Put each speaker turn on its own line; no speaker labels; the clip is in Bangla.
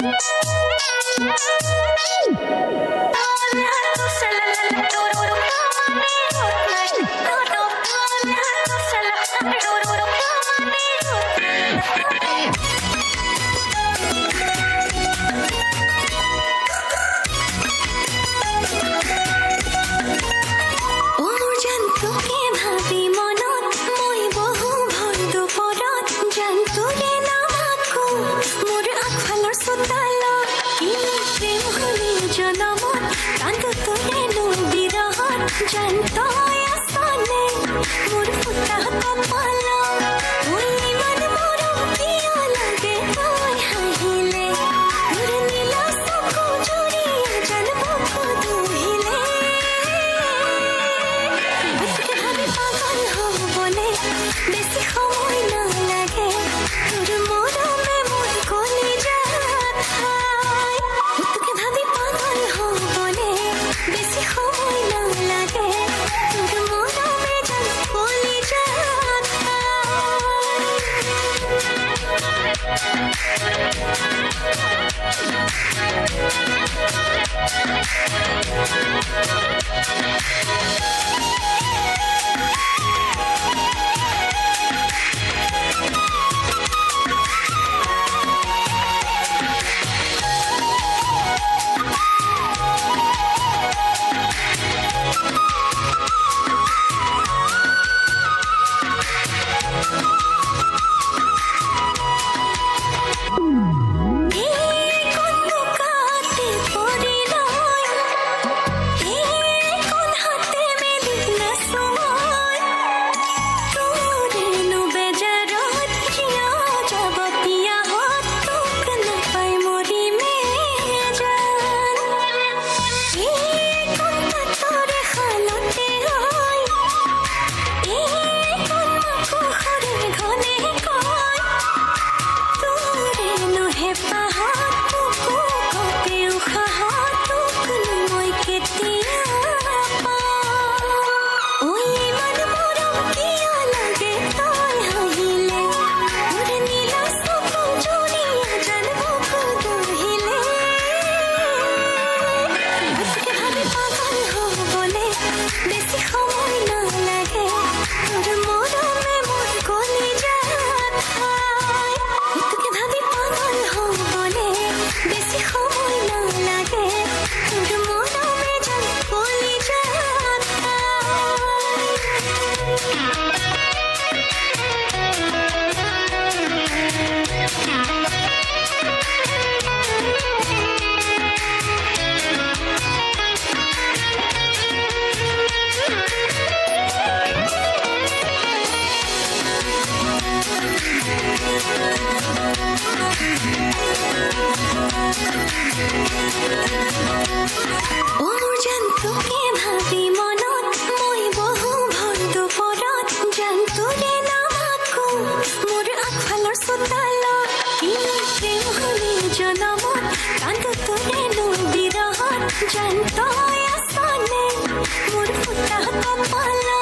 Oh, সুতালো কি প্রেম হলি। জনম কান্দ তোরে নো বিরহ জানত বেশি Bye. জানতো আসমানে মোর ফুটা কপালে